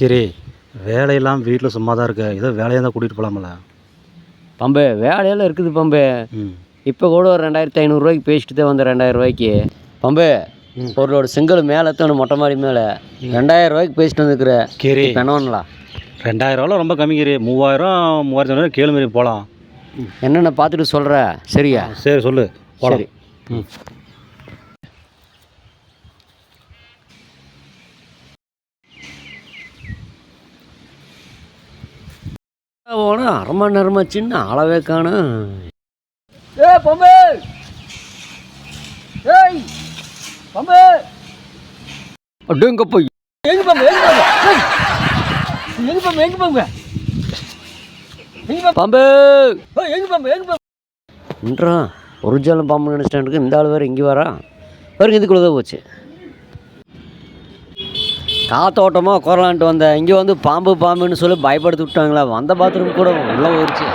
கிரி வேலையெல்லாம் வீட்டில் சும்மா தான் இருக்க. ஏதோ வேலையாக இருந்தால் கூட்டிகிட்டு போகலாமல பம்பு வேலையெல்லாம் இருக்குது பம்பு. இப்போ கூட ஒரு ரெண்டாயிரத்தி ஐநூறுரூவாய்க்கு பேசிட்டு தான் வந்தேன் ரெண்டாயிரம் ரூபாய்க்கு. பம்பு ஒரு லோடு செங்கல் மேலே எத்தணும் மொட்டை மாடி மேலே? ரெண்டாயிரம் ரூபாய்க்கு பேசிட்டு வந்துருக்குற. கிரி இப்போ என்ன பண்ணலாம்? ரெண்டாயிரரூவாலாம் ரொம்ப கம்மி கிரி மூவாயிரம் மூவாயிரத்தி ஐநூறு கேளு மாரி போகலாம் என்னென்ன பார்த்துட்டு சொல்கிற சரியா? சரி சொல்லு. சரி. ம். போனால் அரை மணி நேரமா சின்ன அளவே காணும் ஏ பம்பு! ஏய் பம்பு! அடேங்க போய் எங்க பம்பு எங்க பம்பு? எங்க பம்பு எங்க பம்பு? எங்க பம்பு? எங்க பம்பு எங்க பம்பு? ஒரிஜினல் பாம்பு நினச்சிட்டானுக்கு இந்த ஆள் வேறு இங்கே வரான் வேறு இதுக்குள்ளே தான் போச்சு. காத்தோட்டமாக குரலான்ட்டு வந்தேன். இங்கே வந்து பாம்பு பாம்புன்னு சொல்லி பயப்படுத்தி விட்டாங்களா வந்த பாத்ரூம் கூட உள்ளே போயிடுச்சு